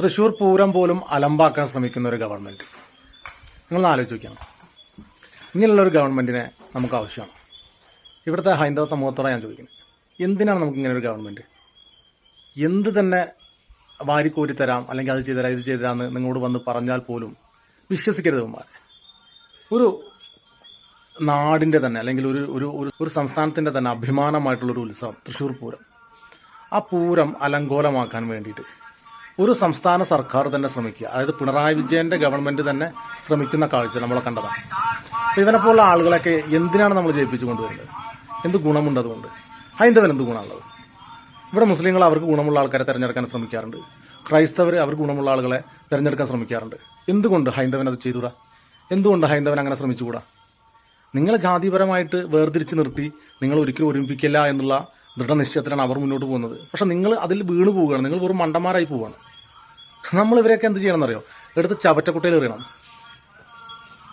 തൃശൂർ പൂരം പോലും അലമ്പാക്കാൻ ശ്രമിക്കുന്ന ഒരു ഗവൺമെന്റ് നിങ്ങൾ ആലോചിച്ച് നോക്കിയാണ് ഇങ്ങനെയുള്ള ഒരു ഗവൺമെന്റിനെ നമുക്ക് ആവശ്യമാണ്. ഇവിടുത്തെ ഹൈന്ദവ സമൂഹത്തോടെ ഞാൻ ചോദിക്കുന്നത്. എന്തിനാണ് നമുക്ക് ഇങ്ങനെ ഒരു ഗവൺമെന്റ് എന്ത് തന്നെ വാരിക്കോരി തരാം അല്ലെങ്കിൽ അത് ചെയ്തുതരാം ഇത് ചെയ്തുതരാമെന്ന് നിങ്ങളോട് വന്ന് പറഞ്ഞാൽ പോലും വിശ്വസിക്കരുത് മാറി ഒരു നാടിന്റെ തന്നെ അല്ലെങ്കിൽ ഒരു ഒരു- ഒരു സംസ്ഥാനത്തിന്റെ തന്നെ അഭിമാനമായിട്ടുള്ളൊരു ഉത്സവം തൃശ്ശൂർ പൂരം. ആ പൂരം അലങ്കോലമാക്കാൻ വേണ്ടിയിട്ട് ഒരു സംസ്ഥാന സർക്കാർ തന്നെ ശ്രമിക്കുക. അതായത് പിണറായി വിജയന്റെ ഗവൺമെന്റ് തന്നെ ശ്രമിക്കുന്ന കാഴ്ച നമ്മൾ കണ്ടതാണ്. ഇവനെ പോലുള്ള ആളുകളൊക്കെ എന്തിനാണ് നമ്മൾ ജയിപ്പിച്ചു കൊണ്ടുവരുന്നത്? എന്ത് ഗുണമുണ്ട് അതുകൊണ്ട്? ഹൈന്ദവൻ എന്ത് ഗുണമുള്ളത്? ഇവിടെ മുസ്ലിങ്ങൾ അവർക്ക് ഗുണമുള്ള ആൾക്കാരെ തിരഞ്ഞെടുക്കാൻ ശ്രമിക്കാറുണ്ട്. ക്രൈസ്തവർ അവർക്ക് ഗുണമുള്ള ആളുകളെ തിരഞ്ഞെടുക്കാൻ ശ്രമിക്കാറുണ്ട്. എന്തുകൊണ്ട് ഹൈന്ദവൻ അത് ചെയ്തുകൂടാ? എന്തുകൊണ്ട് ഹൈന്ദവൻ അങ്ങനെ ശ്രമിച്ചുകൂടാ? നിങ്ങളെ ജാതിപരമായിട്ട് വേർതിരിച്ച് നിർത്തി നിങ്ങൾ ഒരിക്കലും ഒരുമിപ്പിക്കില്ല എന്നുള്ള ദൃഢനിശ്ചയത്തിലാണ് അവർ മുന്നോട്ട് പോകുന്നത്. പക്ഷെ നിങ്ങൾ അതിൽ വീണ് പോവുകയാണ് നിങ്ങൾ വെറും മണ്ടന്മാരായി പോവുകയാണ്. നമ്മൾ ഇവരെയൊക്കെ എന്ത് ചെയ്യണം എന്നറിയോ എടുത്ത് ചവറ്റക്കുട്ടയിൽ എറിയണം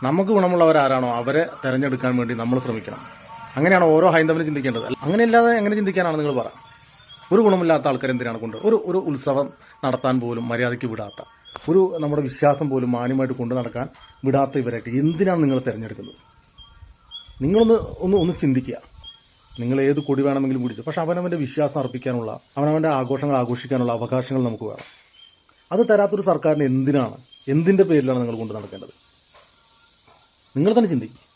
നമുക്ക് ഗുണമുള്ളവരാരാണോ? അവരെ തെരഞ്ഞെടുക്കാൻ വേണ്ടി നമ്മൾ ശ്രമിക്കണം. അങ്ങനെയാണ് ഓരോ ഹൈന്ദവനും ചിന്തിക്കേണ്ടത്. അങ്ങനെയല്ലാതെ എങ്ങനെ ചിന്തിക്കാനാണ് നിങ്ങൾ പറ? ഒരു ഗുണമില്ലാത്ത ആൾക്കാർ എന്തിനാണ് കൊണ്ട്? ഒരു ഒരു ഉത്സവം നടത്താൻ പോലും മര്യാദയ്ക്ക് വിടാത്ത ഒരു നമ്മുടെ വിശ്വാസം പോലും മാന്യമായിട്ട് കൊണ്ടു നടക്കാൻ വിടാത്ത ഇവരൊക്കെ എന്തിനാണ് നിങ്ങൾ തിരഞ്ഞെടുക്കുന്നത്? നിങ്ങളൊന്ന് ഒന്ന് ഒന്ന് ചിന്തിക്കുക. നിങ്ങൾ ഏത് കൊടി വേണമെങ്കിലും കുടിച്ചു പക്ഷെ അവനവന്റെ വിശ്വാസം അർപ്പിക്കാനുള്ള അവനവന്റെ ആഘോഷങ്ങൾ ആഘോഷിക്കാനുള്ള അവകാശങ്ങൾ നമുക്ക് വേണം. അത് തരാത്തൊരു സർക്കാരിന് എന്തിനാണ്? എന്തിന്റെ പേരിലാണ് നിങ്ങൾ കൊണ്ട് നടക്കേണ്ടത്? നിങ്ങൾ തന്നെ ചിന്തിക്കും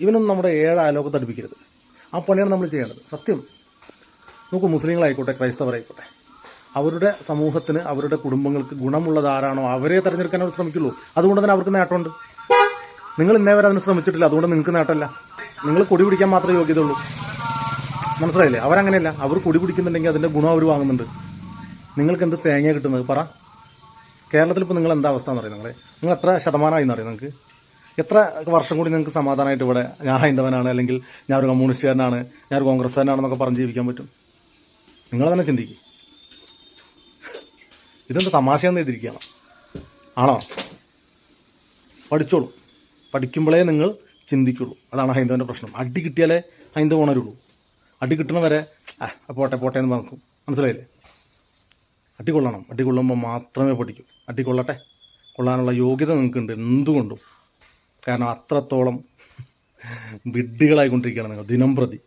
ഇവനൊന്നും നമ്മുടെ ഏഴ് അയലോകത്ത് അടുപ്പിക്കരുത്. ആ പണിയാണ് നമ്മൾ ചെയ്യേണ്ടത്. സത്യം. നോക്കൂ മുസ്ലിങ്ങളായിക്കോട്ടെ ക്രൈസ്തവരായിക്കോട്ടെ. അവരുടെ സമൂഹത്തിന് അവരുടെ കുടുംബങ്ങൾക്ക് ഗുണമുള്ളതാരാണോ അവരെ തെരഞ്ഞെടുക്കാൻ അവർ ശ്രമിക്കുള്ളൂ. അതുകൊണ്ട് തന്നെ അവർക്ക് നേട്ടമുണ്ട്. നിങ്ങൾ ഇന്നേ വരെ അതിന് ശ്രമിച്ചിട്ടില്ല. അതുകൊണ്ട് നിങ്ങൾക്ക് നേട്ടമല്ല. നിങ്ങൾ കൊടി പിടിക്കാൻ മാത്രമേ യോഗ്യതയുള്ളൂ. മനസ്സിലായില്ലേ? അവരങ്ങനെയല്ല. അവർ കൊടി പിടിക്കുന്നുണ്ടെങ്കിൽ അതിന്റെ ഗുണം അവർ വാങ്ങുന്നുണ്ട്. നിങ്ങൾക്ക് എന്ത് തേങ്ങ കിട്ടുന്നത്? പറ. കേരളത്തിൽ ഇപ്പോൾ നിങ്ങൾ എന്താ അവസ്ഥ എന്ന് പറയുന്നത് നിങ്ങളെ? നിങ്ങൾ എത്ര ശതമാനമായി എന്നറിയാം നിങ്ങൾക്ക്? എത്ര വർഷം കൂടി നിങ്ങൾക്ക് സമാധാനമായിട്ട് ഇവിടെ ഞാൻ ഹൈന്ദവനാണ് അല്ലെങ്കിൽ ഞാൻ ഒരു കമ്മ്യൂണിസ്റ്റുകാരനാണ് ഞാൻ ഒരു കോൺഗ്രസ്സുകാരനാണെന്നൊക്കെ പറഞ്ഞ് ജീവിക്കാൻ പറ്റും? നിങ്ങൾ തന്നെ ചിന്തിക്കും. ഇതെന്ത് തമാശയെന്ന് എഴുതിയിരിക്കുകയാണ്? ആണോ? പഠിച്ചോളൂ. പഠിക്കുമ്പോഴേ നിങ്ങൾ ചിന്തിക്കുള്ളൂ. അതാണ് ഹൈന്ദവന്റെ പ്രശ്നം. അടി കിട്ടിയാലേ ഹൈന്ദവ ഉണരുള്ളൂ. അടി കിട്ടണവരെ ആ പോട്ടെ പോട്ടെ എന്ന് പറഞ്ഞു മനസ്സിലായില്ലേ? അടി അട്ടിക്കൊള്ളുമ്പോൾ മാത്രമേ പഠിക്കൂ. അട്ടിക്കൊള്ളട്ടെ കൊള്ളാനുള്ള യോഗ്യത നിങ്ങൾക്കുണ്ട്. എന്തുകൊണ്ടും. കാരണം അത്രത്തോളം വിഡ്ഢികളായിക്കൊണ്ടിരിക്കുകയാണ് നിങ്ങൾ ദിനം പ്രതി